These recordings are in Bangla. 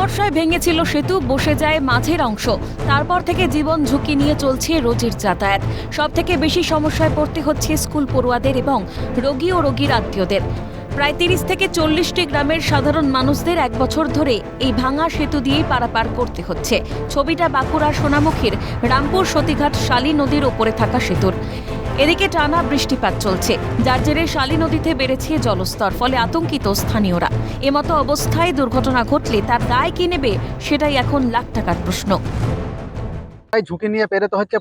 বর্ষায় ভেঙেছিল সেতু, বসে যায় মাঝের অংশ। তারপর থেকে জীবন ঝুঁকি নিয়ে চলছে রোজের যাতায়াত। সব থেকে বেশি সমস্যায় পড়তে হচ্ছে স্কুল পড়ুয়াদের এবং রোগী ও রোগীর আত্মীয়দের। প্রায় তিরিশ থেকে চল্লিশটি গ্রামের সাধারণ মানুষদের এক বছর ধরে এই ভাঙা সেতু দিয়েই পারাপার করতে হচ্ছে। ছবিটা বাঁকুড়ার সোনামুখীর রামপুর সতীঘাট শালী নদীর ওপরে থাকা সেতুর। এদিকে টানা বৃষ্টিপাত চলছে। যার জেরে শালী নদীতে বেড়েছে জলস্তর, ফলে আতঙ্কিত স্থানীয়রা। এমতো অবস্থায় দুর্ঘটনা ঘটলে তার দায় কে নেবে, সেটাই এখন লাখ টাকার প্রশ্ন। তাই ঝুঁকি নিয়ে পেরোতে হচ্ছে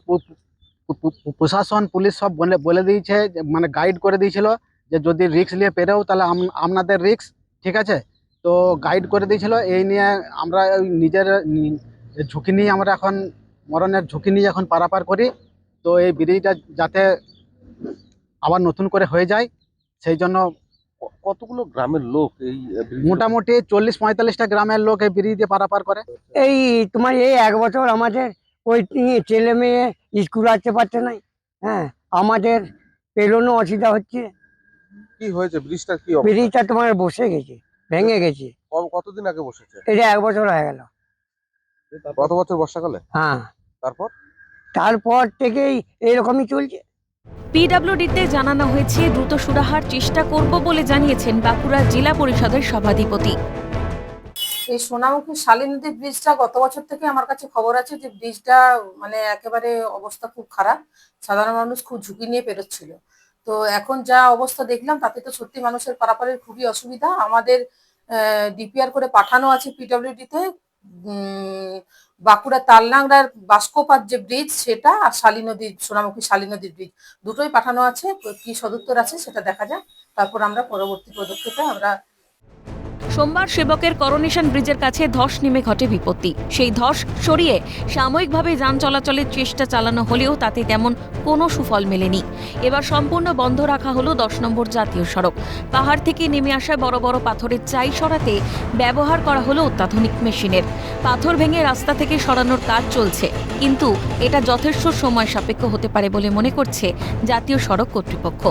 প্রশাসন, পুলিশ সব বলে বলে দিয়েছে মানে গাইড করে দিয়েছিল, যে যদি রিক্স নিয়ে পেরেও তাহলে আপনাদের রিক্স ঠিক আছে? তো গাইড করে দিয়েছিল, এই নিয়ে আমরা নিজের ঝুঁকি নিয়ে আমরা এখন, মরণের ঝুঁকি নিয়ে এখন পারাপার করি। তো এই ব্রিজটা যাতে আবার নতুন করে হয়ে যায় সেই জন্য কতগুলো গ্রামের লোক এই মোটামুটি চল্লিশ পঁয়তাল্লিশটা গ্রামের লোক এই ব্রিজ দিয়ে পারাপার করে। এই তোমার এই এক বছর আমাদের ওই ছেলে মেয়ে স্কুল আসতে পারছে না হ্যাঁ আমাদের পেরোনো অসুবিধা হচ্ছে। কি হয়েছে? ব্রিজটা কি? ব্রিজটা তোমার বসে গেছে ভেঙে গেছে। কতদিন আগে বসেছে? এটা এক বছর হয়ে গেল। গত বছর বর্ষাকালে? হ্যাঁ। তারপর? তারপর থেকেই এরকমই চলছে। পিডব্লিউডিতে জানানো হয়েছে, দ্রুত সুরাহার চেষ্টা করব বলে জানিয়েছেন বাঁকুড়া জেলা পরিষদের সভাধিপতি। এই সোনামুখী শালী নদীর ব্রিজটা গত বছর থেকে আমার কাছে খবর আছে যে ব্রিজটা মানে একেবারে অবস্থা খুব খারাপ। সাধারণ মানুষ খুব ঝুঁকি নিয়ে পেরোচ্ছিল। তো এখন যা অবস্থা দেখলাম, তাতে তো সত্যি মানুষের পারাপারের খুবই অসুবিধা। আমাদের ডিপিআর করে পাঠানো আছে পিডব্লিউডিতে। বাঁকুড়া তালনাংড়ার বাস্কোপাত যে ব্রিজ সেটা আর শালী নদী, সোনামুখী শালী নদীর ব্রিজ দুটোই পাঠানো আছে, কি সদুত্তর আছে সেটা দেখা যাক। তারপর আমরা পরবর্তী পদক্ষেপে আমরা সোমবার সেবকের করোনেশন ব্রিজের কাছে ধস নেমে ঘটে বিপত্তি। সেই ধস সরিয়ে সাময়িকভাবে যান চলাচলের চেষ্টা চালানো হলেও তাতে তেমন কোনো সুফল মেলেনি। এবার সম্পূর্ণ বন্ধ রাখা হলো দশ নম্বর জাতীয় সড়ক। পাহাড় থেকে নেমে আসা বড় বড় পাথরের চাই সরাতে ব্যবহার করা হলো অত্যাধুনিক মেশিনের। পাথর ভেঙে রাস্তা থেকে সরানোর কাজ চলছে, কিন্তু এটা যথেষ্ট সময় সাপেক্ষ হতে পারে বলে মনে করছে জাতীয় সড়ক কর্তৃপক্ষ।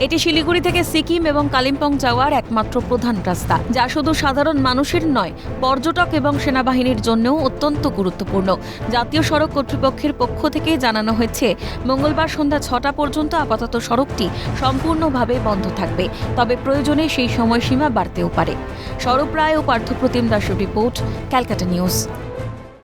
এটি শিলিগুড়ি থেকে সিকিম এবং কালিম্পং যাওয়ার একমাত্র প্রধান রাস্তা, যা শুধু সাধারণ মানুষের নয়, পর্যটক এবং সেনাবাহিনীর জন্যও অত্যন্ত গুরুত্বপূর্ণ। জাতীয় সড়ক কর্তৃপক্ষের পক্ষ থেকে জানানো হয়েছে, মঙ্গলবার সন্ধ্যা ছটা পর্যন্ত আপাতত সড়কটি সম্পূর্ণভাবে বন্ধ থাকবে, তবে প্রয়োজনে সেই সময়সীমা বাড়তেও পারে। সড়ক রায় ও পার্থপ্রতিম দাসের রিপোর্ট, ক্যালকাটা নিউজ।